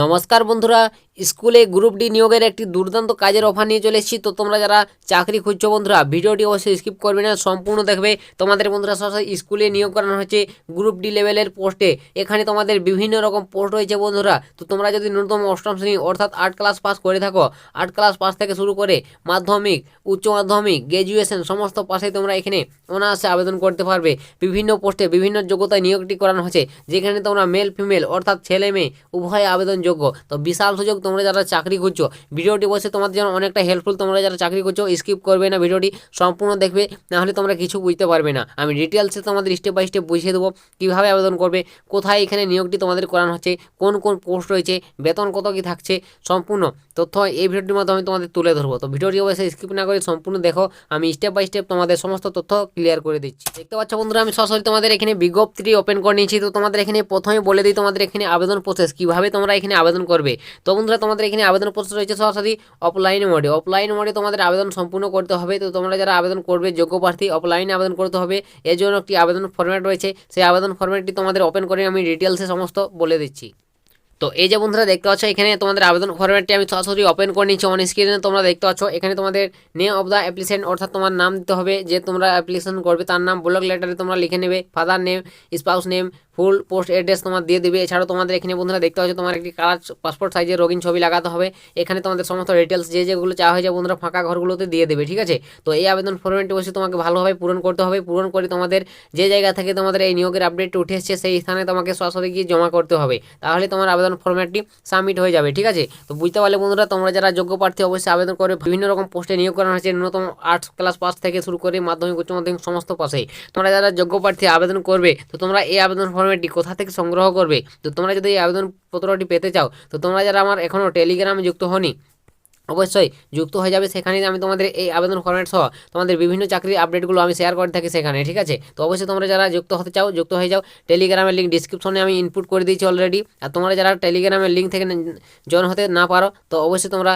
নমস্কার বন্ধুরা, স্কুলে গ্রুপ ডি নিয়োগের একটি দুর্দান্ত কাজের অফার নিয়ে চলে এসেছি। তো তোমরা যারা চাকরি খুঁজছো বন্ধুরা, ভিডিওটি অবশ্যই স্কিপ করবে না, সম্পূর্ণ দেখবে। তোমাদের বন্ধুরা সরাসরি স্কুলে নিয়োগ করানো হচ্ছে গ্রুপ ডি লেভেলের পোস্টে। এখানে তোমাদের বিভিন্ন রকম পোস্ট রয়েছে বন্ধুরা। তো তোমরা যদি ন্যূনতম অষ্টম শ্রেণি অর্থাৎ আট ক্লাস পাস করে থাকো আট ক্লাস পাস থেকে শুরু করে মাধ্যমিক, উচ্চ মাধ্যমিক গ্র্যাজুয়েশন সমস্ত পাশে তোমরা এখানে অনায়াসে আবেদন করতে পারবে। বিভিন্ন পোস্টে বিভিন্ন যোগ্যতায় নিয়োগটি করানো হচ্ছে, যেখানে তোমরা মেল ফিমেল অর্থাৎ ছেলে মেয়ে উভয় আবেদনযোগ্য তো বিশাল সুযোগ তোমরা যারা চাকরি করছ ভিডিওটি বসে তোমাদের জন্য অনেকটা হেল্পফুল তোমরা যারা চাকরি করছ স্কিপ করবে না ভিডিওটি, সম্পূর্ণ দেখবে, নাহলে তোমরা কিছু বুঝতে পারবে না। আমি ডিটেলসে তোমাদের স্টেপ বাই স্টেপ বুঝিয়ে দেবো, কীভাবে আবেদন করবে, কোথায় এখানে নিয়োগটি তোমাদের করানো হচ্ছে, কোন কোন পোস্ট রয়েছে, বেতন কত কী থাকছে, সম্পূর্ণ তথ্য এই ভিডিওটির মাধ্যমে তোমাদের তুলে ধরবো। তো ভিডিওটি অবশ্যই স্কিপ না করে সম্পূর্ণ দেখো, আমি স্টেপ বাই স্টেপ তোমাদের সমস্ত তথ্য ক্লিয়ার করে দিচ্ছি। দেখতে পাচ্ছ বন্ধুরা, আমি সরাসরি তোমাদের এখানে বিজ্ঞপ্তিটি ওপেন করে নিয়েছি। তো তোমাদের এখানে প্রথমে বলে দিই তোমাদের এখানে আবেদন প্রসেস কীভাবে তোমরা এখানে আবেদন করবে। তো বন্ধুরা, তোমাদের এখানে আবেদন প্রসেস রয়েছে সরাসরি অফলাইন মোডে অফলাইন মোডে তোমাদের আবেদন সম্পূর্ণ করতে হবে। তো তোমরা যারা আবেদন করবে, যোগ্য প্রার্থী অফলাইনে আবেদন করতে হবে। এর জন্য একটি আবেদন ফরম্যাট রয়েছে। সেই আবেদন ফরম্যাটটি তোমাদের ওপেন করে আমি ডিটেলসে সমস্ত বলে দিচ্ছি। তো এই যে বন্ধুরা, দেখতে পাচ্ছ, এখানে তোমাদের আবেদন ফরম্যাটটি আমি সরাসরি ওপেন করে নিচ্ছি। অন স্ক্রিনে তোমরা দেখতে পাচ্ছ, এখানে তোমাদের নেম অফ দ্য অ্যাপ্লিকেশন অর্থাৎ তোমার নাম দিতে হবে। যে তোমরা অ্যাপ্লিকেশন করবে, তার নাম ব্লক লেটারে তোমরা লিখে নেবে। Father name spouse name full post address তোমার দিয়ে দেবে। এছাড়াও তোমাদের এখানে বন্ধুরা দেখতে পাচ্ছ, তোমার একটি কালার পাসপোর্ট সাইজের রঙিন ছবি লাগাতে হবে। এখানে তোমাদের সমস্ত ডিটেলস যে যেগুলো চাওয়া হয়েছে বন্ধুরা ফাঁকা ঘরগুলোতে দিয়ে দেবে, ঠিক আছে? তো এই আবেদন ফর্মেটটি অবশ্যই তোমাকে ভালোভাবে পূরণ করতে হবে। পূরণ করে তোমাদের যে জায়গা থেকে তোমাদের এই নিয়োগের আপডেটটি উঠে এসছে, সেই স্থানে তোমাকে সরাসরি গিয়ে জমা করতে হবে। তাহলে তোমার আবেদন ফর্মেটটি সাবমিট হয়ে যাবে, ঠিক আছে? তো বুঝতে পারলে বন্ধুরা, তোমরা যারা যোগ্য প্রার্থী অবশ্যই আবেদন করে বিভিন্ন রকম পোস্টে নিয়োগ করানো হয়েছে, ন্যূনতম আর্টস ক্লাস পাস থেকে শুরু করে মাধ্যমিক, উচ্চ মাধ্যমিক, সমস্ত পাশেই তোমরা যারা যোগ্য প্রার্থী আবেদন করবে, তো তোমরা এই আবেদন ফর্মেটটি কোথা থেকে সংগ্রহ করবে? তো তোমরা যদি এই আবেদন পত্রটি পেতে চাও, তো তোমরা যারা আমার এখনও টেলিগ্রামে যুক্ত হনি অবশ্যই যুক্ত হয়ে যাবে। সেখানে আমি তোমাদের এই আবেদন ফর্মেট সহ তোমাদের বিভিন্ন চাকরির আপডেটগুলো আমি শেয়ার করে থাকি সেখানে, ঠিক আছে? তো অবশ্যই তোমরা যারা যুক্ত হতে চাও, যুক্ত হয়ে যাও। টেলিগ্রামের লিঙ্ক ডিসক্রিপশনে আমি ইনপুট করে দিয়েছি অলরেডি আর তোমরা যারা টেলিগ্রামের লিঙ্ক থেকে জয়েন হতে না পারো, তো অবশ্যই তোমরা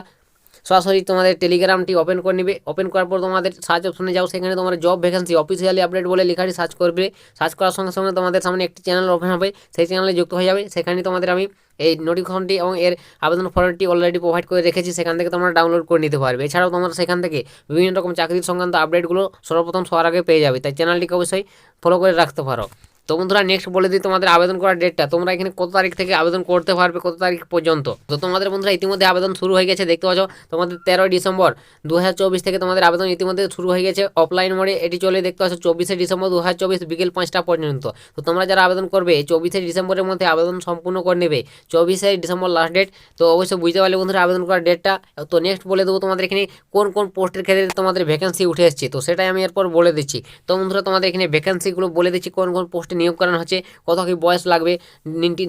সরাসরি তোমাদের টেলিগ্রামটি ওপেন করে নিবে। ওপেন করার পর তোমাদের সার্চ অপশনে যাও, সেখানে তোমার জব ভ্যাকেন্সি অফিসিয়ালি আপডেট বলে লেখাটি সার্চ করবে। সার্চ করার সঙ্গে সঙ্গে তোমাদের সামনে একটি চ্যানেল ওপেন হবে, সেই চ্যানেলে যুক্ত হয়ে যাবে। সেখানে তোমাদের আমি এই নোটিফিকেশনটি এবং এর আবেদন ফর্মটি অলরেডি প্রোভাইড করে রেখেছি, সেখান থেকে তোমরা ডাউনলোড করে নিতে পারবে। এছাড়াও তোমরা সেখান থেকে বিভিন্ন রকম চাকরির সংক্রান্ত আপডেটগুলো সর্বপ্রথম সবার আগে পেয়ে যাবে। তাই চ্যানেলটিকে অবশ্যই ফলো করে রাখতে পারো। তো বন্ধুরা নেক্সট বলে দিই তোমাদের আবেদন করার ডেটটা তোমরা এখানে কত তারিখ থেকে আবেদন করতে পারবে, কত তারিখ পর্যন্ত? তো তোমাদের বন্ধুরা, ইতিমধ্যে আবেদন শুরু হয়ে গেছে। দেখতে পাচ্ছ, তোমাদের তেরোই ডিসেম্বর দু হাজার চব্বিশ থেকে তোমাদের আবেদন ইতিমধ্যে শুরু হয়ে গেছে। অফলাইন মোডে এটি চলে, দেখতে পাচ্ছ, চব্বিশে ডিসেম্বর দু হাজার চব্বিশ বিকেল পাঁচটা পর্যন্ত। তো তোমরা যারা আবেদন করবে চব্বিশে ডিসেম্বরের মধ্যে আবেদন সম্পূর্ণ করে নেবে। চব্বিশে ডিসেম্বর লাস্ট ডেট তো অবশ্যই বুঝতে পারলে বন্ধুরা, আবেদন করার ডেটটা তো নেক্সট বলে দেবো তোমাদের এখানে কোন কোন পোস্টের ক্ষেত্রে তোমাদের ভ্যাকেন্সি উঠে এসছে। তো সেটাই আমি এরপর বলে দিচ্ছি। তো বন্ধুরা, তোমাদের এখানে ভ্যাকেন্সিগুলো বলে দিচ্ছি, কোন কোন পোস্টে নিয়োগ করানো হচ্ছে কত কী বয়স লাগবে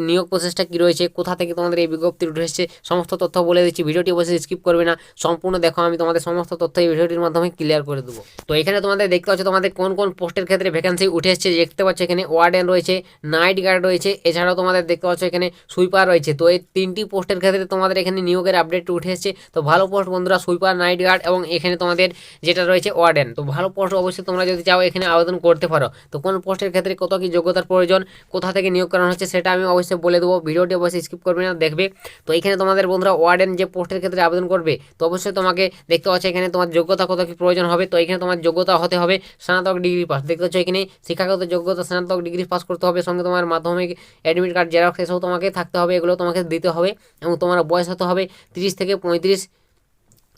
নিয়োগ প্রসেসটা কী রয়েছে, কোথা থেকে তোমাদের এই বিজ্ঞপ্তি উঠে এসছে সমস্ত তথ্য বলে দিচ্ছি, ভিডিওটি অবশ্যই স্কিপ করবে না, সম্পূর্ণ দেখো, আমি তোমাদের সমস্ত তথ্য এই ভিডিওটির মাধ্যমে ক্লিয়ার করে দেবো। তো এখানে তোমাদের দেখতে পাচ্ছ, তোমাদের কোন কোন পোস্টের ক্ষেত্রে ভ্যাকেন্সি উঠে এসছে, দেখতে পাচ্ছ এখানে ওয়ার্ডেন রয়েছে নাইট গার্ড রয়েছে, এছাড়াও তোমাদের দেখতে পাচ্ছ এখানে সুইপার রয়েছে। তো এই তিনটি পোস্টের ক্ষেত্রে তোমাদের এখানে নিয়োগের আপডেট উঠে এসছে। তো ভালো পোস্ট বন্ধুরা সুইপার নাইট গার্ড এবং এখানে তোমাদের যেটা রয়েছে ওয়ার্ডেন তো ভালো পোস্ট অবশ্যই তোমরা যদি চাও এখানে আবেদন করতে পারো। তো কোন পোস্টের ক্ষেত্রে কত কি যোগ্যতার প্রয়োজন, কোথা থেকে নিয়োগ করানো হচ্ছে সেটা আমি অবশ্যই বলে দেবো। ভিডিওটি অবশ্যই স্কিপ করবে না, দেখবে। তো এখানে তোমাদের বন্ধুরা ওয়ার্ডেন যে পোস্টের ক্ষেত্রে আবেদন করবে, তো অবশ্যই তোমাকে দেখতে পাচ্ছ এখানে তোমার যোগ্যতা কত কি প্রয়োজন হবে। তো এখানে তোমার যোগ্যতা হতে হবে স্নাতক ডিগ্রি পাস দেখতে পাচ্ছ এখানে শিক্ষাগত যোগ্যতা স্নাতক ডিগ্রি পাস করতে হবে, সঙ্গে তোমার মাধ্যমিক অ্যাডমিট কার্ড জেরক্স এসব তোমাকে থাকতে হবে, এগুলো তোমাকে দিতে হবে এবং তোমার বয়স হতে হবে তিরিশ থেকে পঁয়ত্রিশ।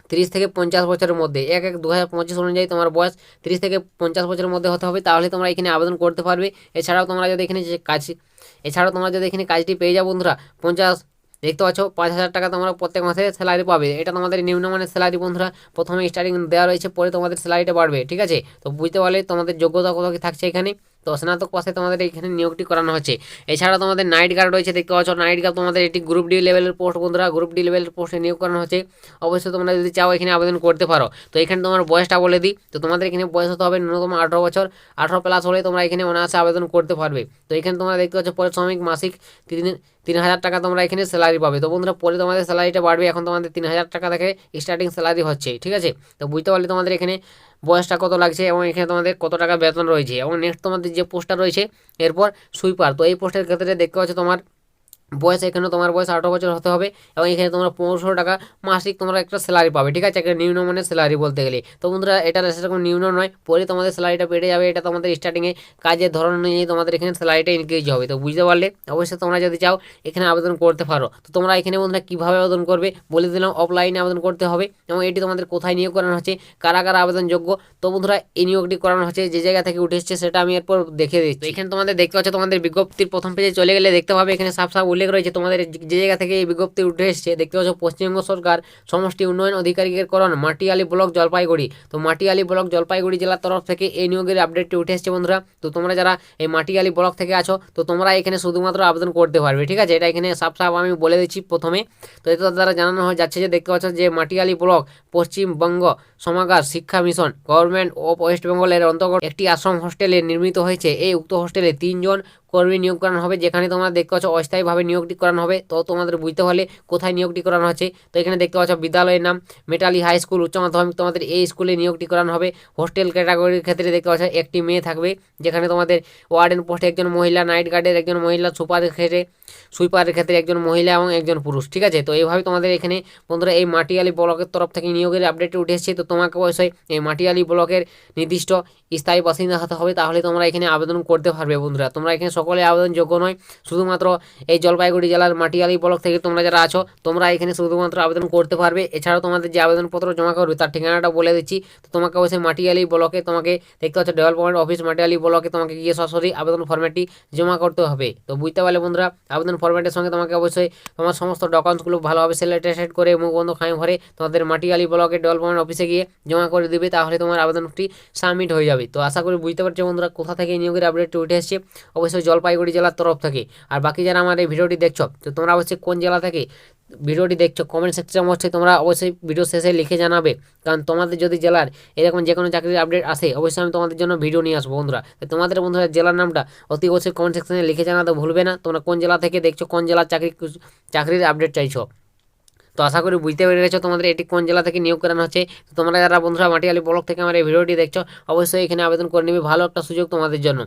তিরিশ থেকে পঞ্চাশ বছরের মধ্যে, এক এক দু হাজার পঁচিশ অনুযায়ী তোমার বয়স তিরিশ থেকে পঞ্চাশ বছরের মধ্যে হতে হবে, তাহলে তোমরা এখানে আবেদন করতে পারবে। এছাড়াও তোমরা যদি এখানে যে কাজ, এছাড়াও তোমরা যদি এখানে কাজটি পেয়ে যাও বন্ধুরা, পঞ্চাশ, দেখতে পাচ্ছ, পাঁচ হাজার টাকা তোমরা প্রত্যেক মাসে স্যালারি পাবে। এটা তোমাদের নিম্নমানের স্যালারি বন্ধুরা, প্রথমে স্টার্টিং দেওয়া রয়েছে, পরে তোমাদের স্যালারিটা বাড়বে, ঠিক আছে? তো বুঝতে পারলে তোমাদের যোগ্যতা কত কি থাকছে এখানে? তো স্নাতক পাশে তোমাদের এখানে নিয়োগটি করানো হচ্ছে এছাড়া তোমাদের নাইট গার্ড রয়েছে, দেখতে পাচ্ছ নাইট গার্ড তোমাদের এটি গ্রুপ ডি লেভেলের পোস্ট বন্ধুরা, গ্রুপ ডি লেভেলের পোস্টে নিয়োগ করানো হচ্ছে অবশ্যই তোমরা যদি চাও এখানে আবেদন করতে পারো। তো এখানে তোমার বয়সটা বলে দিই। তো তোমাদের এখানে বয়স হতে হবে ন্যূনতম আঠারো বছর। আঠারো প্লাস হলে তোমরা এখানে অনায়াসে আবেদন করতে পারবে। তো এখানে তোমরা দেখতে পাচ্ছ পরিশ্রমিক, মাসিক তিন তিন হাজার টাকা তোমরা এখানে স্যালারি পাবে। তো বন্ধুরা, পরে তোমাদের স্যালারিটা বাড়বে। এখন তোমাদের তিন হাজার টাকা থেকে স্টার্টিং স্যালারি হচ্ছে। ঠিক আছে? তো বুঝতে পারলে তোমাদের এখানে বয়সটা কত লাগছে এবং এখানে তোমাদের কত টাকা বেতন রয়েছে এবং নেক্সট তোমাদের যে পোস্টটা রয়েছে, এরপর সুইপার তো এই পোস্টের ক্ষেত্রে দেখতে পাচ্ছ তোমার বয়স এখানে তোমার বয়স আঠারো বছর হতে হবে এবং এখানে তোমরা পনেরোশো টাকা মাসিক তোমরা একটা স্যালারি পাবে, ঠিক আছে? একটা নিম্নমানের স্যালারি বলতে গেলে। তো বন্ধুরা, এটা সেরকম নিম্ন নয়, পরে তোমাদের স্যালারিটা বেড়ে যাবে, এটা তোমাদের স্টার্টিংয়ে কাজের ধরন অনুযায়ী তোমাদের এখানে স্যালারিটা ইনক্রিজ হবে। তো বুঝতে পারলে অবশ্যই তোমরা যদি চাও, এখানে আবেদন করতে পারো। তো তোমরা এখানে বন্ধুরা কীভাবে আবেদন করবে বলে দিলাম অফলাইনে আবেদন করতে হবে এবং এটি তোমাদের কোথায় নিয়োগ করানো হচ্ছে, কারা কারা আবেদনযোগ্য। তো বন্ধুরা, এই নিয়োগটি করানো হচ্ছে, যে জায়গা থেকে উঠে এসছে সেটা আমি এরপর দেখে দিচ্ছি। এখানে তোমাদের দেখতে পাচ্ছ, তোমাদের বিজ্ঞপ্তির প্রথম পেজে চলে গেলে দেখতে পাবে, এখানে সাফ সাফ উল্লেখ রয়েছে, তোমাদের যে জায়গা থেকে এই বিজ্ঞপ্তি উঠে এসছে, দেখতে পাচ্ছ পশ্চিমবঙ্গ সরকার সমষ্টি উন্নয়ন অধিকারিকের করণ, মাটিয়ালি ব্লক জলপাইগুড়ি। তো মাটিয়ালি ব্লক জলপাইগুড়ি জেলার তরফ থেকে এই নিয়োগের আপডেটটি উঠে এসছে বন্ধুরা। তো তোমরা যারা এই মাটিয়ালি ব্লক থেকে আছো, তো তোমরা এখানে শুধুমাত্র আবেদন করতে পারবে, ঠিক আছে? এটা এখানে সাফ সাফ আমি বলে দিচ্ছি প্রথমে। তো এতে দ্বারা জানানো হয় যাচ্ছে যে, দেখতে পাচ্ছ যে মাটিয়ালি ব্লক পশ্চিমবঙ্গ সমাগার শিক্ষা মিশন, গভর্নমেন্ট অফ ওয়েস্ট বেঙ্গলের অন্তর্গত একটি আশ্রম হোস্টেলে নির্মিত হয়েছে। এই উক্ত হোস্টেলে তিনজন কর্মী নিয়োগ করানো হবে। যেখানে তোমরা দেখতে পাচ্ছ অস্থায়ীভাবে নিয়োগটি করানো হবে, তো তোমাদের বুঝতে হলে কোথায় নিয়োগটি করানো হচ্ছে। তো এখানে দেখতে পাচ্ছ বিদ্যালয়ের নাম, মেটালি হাই স্কুল, উচ্চ মাধ্যমিক তোমাদের এই স্কুলে নিয়োগটি করানো হবে। হোস্টেল ক্যাটাগরির ক্ষেত্রে দেখতে পাচ্ছ একটি মেয়ে থাকবে, যেখানে তোমাদের ওয়ার্ডেন পোস্টে একজন মহিলা, নাইট গার্ডের একজন মহিলা সুপারের ক্ষেত্রে সুইপারের ক্ষেত্রে একজন মহিলা এবং একজন পুরুষ, ঠিক আছে? তো এইভাবে তোমাদের এখানে বন্ধুরা এই মাটিয়ালি ব্লকের তরফ থেকে নিয়োগের আপডেটটি উঠে এসেছে। তো তোমাকে অবশ্যই এই মাটিয়ালি ব্লকের নির্দিষ্ট স্থায়ী বাসিন্দা হতে হবে, তাহলে তোমরা এখানে আবেদন করতে পারবে বন্ধুরা। তোমরা এখানে সকলে আবেদনযোগ্য নয়, শুধুমাত্র এই জলপাইগুড়ি জেলার মাটিয়ালি ব্লক থেকে তোমরা যারা আছো, তোমরা এখানে শুধুমাত্র আবেদন করতে পারবে। এছাড়াও তোমাদের যে আবেদনপত্র জমা করবে, তার ঠিকানাটা বলে দিচ্ছি। তো তোমাকে অবশ্যই মাটিয়ালি ব্লকে তোমাকে দেখতে পাচ্ছ, ডেভেলপমেন্ট অফিস মাটিয়ালি ব্লকে তোমাকে গিয়ে সরাসরি আবেদন ফর্মেটটি জমা করতে হবে। তো বুঝতে পারলে বন্ধুরা আবেদন ফর্মেটের সঙ্গে তোমাকে অবশ্যই তোমার সমস্ত ডকুমেন্টসগুলো ভালোভাবে সিলেক্টেড করে মুখ বন্ধ খাই ভরে তোমাদের মাটিয়ালি ব্লকের ডেভেলপমেন্ট অফিসে গিয়ে জমা করে দিবে, তাহলে তোমার আবেদনটি সাবমিট হয়ে যাবে। তো আশা করি বুঝতে পারছ বন্ধুরা কোথা থেকে নিয়োগের আপডেটটি উঠে এসেছে। অবশ্যই জলপাইগুড়ি জেলার তরফ থেকে। আর বাকি যারা আমার এই ভিডিওটি দেখছ, তো তোমরা অবশ্যই কোন জেলা থেকে ভিডিওটি দেখছ কমেন্ট সেকশনে অবশ্যই তোমরা অবশ্যই ভিডিও শেষে লিখে জানাবে। কারণ তোমাদের যদি জেলার এরকম যে কোনো চাকরির আপডেট আসে, অবশ্যই আমি তোমাদের জন্য ভিডিও নিয়ে আসব বন্ধুরা। তোমাদের বন্ধুরা জেলার নামটা অতি অবশ্যই কমেন্ট সেকশনে লিখে জানাতে ভুলবে না। তোমরা কোন জেলা থেকে দেখছ, কোন জেলার চাকরি, চাকরির আপডেট চাইছো। তো আশা করি বুঝতে পেরে গেছো তোমাদের এটি কোন জেলা থেকে নিয়োগ করানো হচ্ছে। তোমরা যারা বন্ধুরা মাটিয়ালি ব্লক থেকে আমার এই ভিডিওটি দেখছ, অবশ্যই এখানে আবেদন করে নিবে, ভালো একটা সুযোগ তোমাদের জন্য।